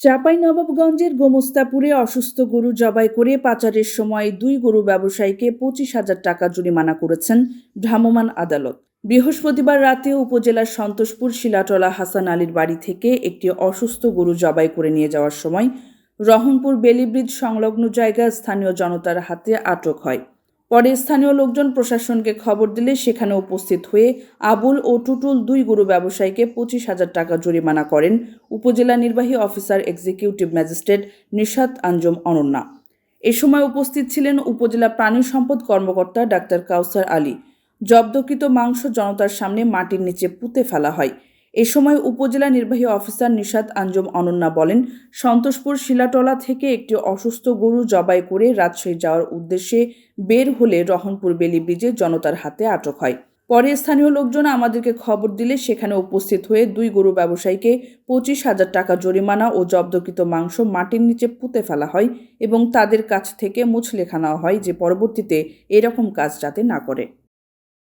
চাঁপাইনবাবগঞ্জের গোমস্তাপুরে অসুস্থ গরু জবাই করে পাচারের সময় দুই গরু ব্যবসায়ীকে পঁচিশ হাজার টাকা জরিমানা করেছেন ভ্রাম্যমাণ আদালত। বৃহস্পতিবার রাতে উপজেলার সন্তোষপুর শিলাটলা হাসান আলীর বাড়ি থেকে একটি অসুস্থ গরু জবাই করে নিয়ে যাওয়ার সময় রহনপুর বেলিব্রিজ সংলগ্ন জায়গায় স্থানীয় জনতার হাতে আটক হয়। পরে স্থানীয় লোকজন প্রশাসনকে খবর দিলে সেখানে উপস্থিত হয়ে আবুল ও টুটুল দুই গরু ব্যবসায়ীকে পঁচিশ হাজার টাকা জরিমানা করেন উপজেলা নির্বাহী officer executive magistrate Nishat Anjum Ananya. এ সময় উপস্থিত ছিলেন উপজেলা প্রাণী সম্পদ কর্মকর্তা ডাক্তার কাউসার আলী। জব্দকৃত মাংস জনতার সামনে মাটির নিচে পুঁতে ফেলা হয়। এ সময় উপজেলা নির্বাহী অফিসার নিশাত আঞ্জম অনন্যা বলেন, সন্তোষপুর শিলাটলা থেকে একটি অসুস্থ গরু জবাই করে রাজশাহী যাওয়ার উদ্দেশ্যে বের হলে রহনপুর বেলি ব্রিজে জনতার হাতে আটক হয়। পরে স্থানীয় লোকজন আমাদেরকে খবর দিলে সেখানে উপস্থিত হয়ে দুই গরু ব্যবসায়ীকে পঁচিশ হাজার টাকা জরিমানা ও জব্দকৃত মাংস মাটির নিচে পুঁতে ফেলা হয় এবং তাদের কাছ থেকে মুছলেখা নেওয়া হয় যে পরবর্তীতে এরকম কাজ যাতে না করে।